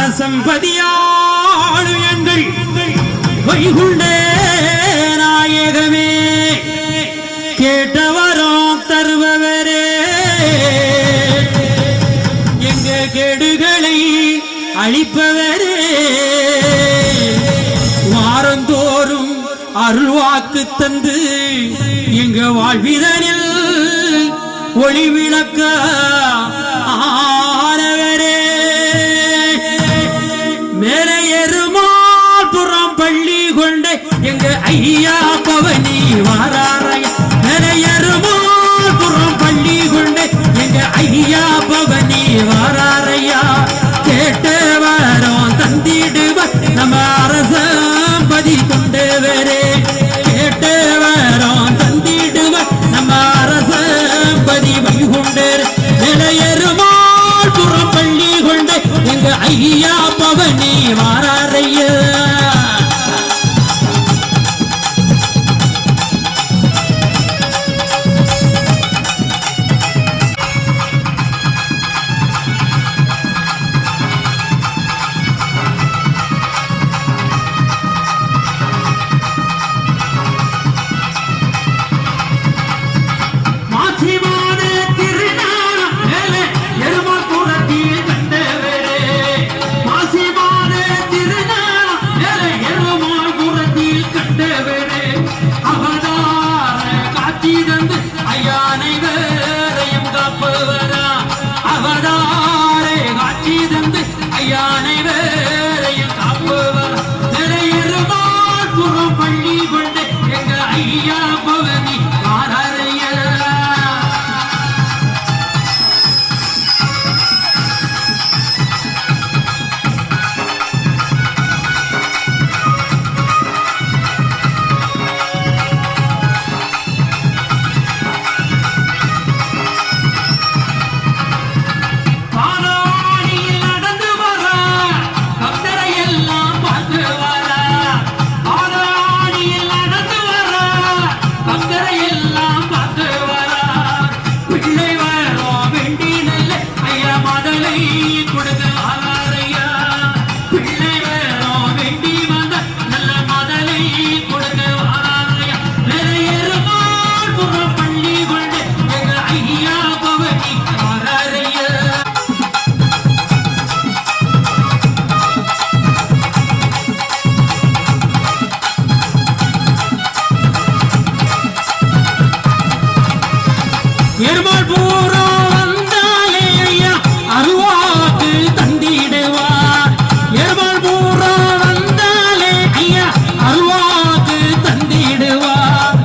அரசம்பதியாடு எங்கள் வைகுண்டே நாயகமே. கேட்டவரோ தருபவரே. எங்க கெடுகளை அழிப்பவரே. வாரந்தோறும் அருள்வாக்கு தந்து எங்க வாழ்விதனில் ஒளிவிளக்க ஐயா பவனி வாரா. பெருமாள் பூரா வந்தாலே ஐயா அருவாக்கு தந்திடுவார். பெருமாள் பூரா வந்தாலே ஐயா அருவாக்கு தந்திடுவார்.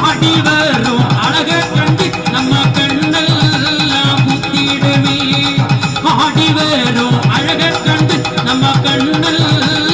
ஆடி வரும் அழக கண்டு நம்ம கண்ணெல்லாம் முத்திடுமே. ஆடி வரும் அழக கண்டு நம்ம கண்ணெல்லாம்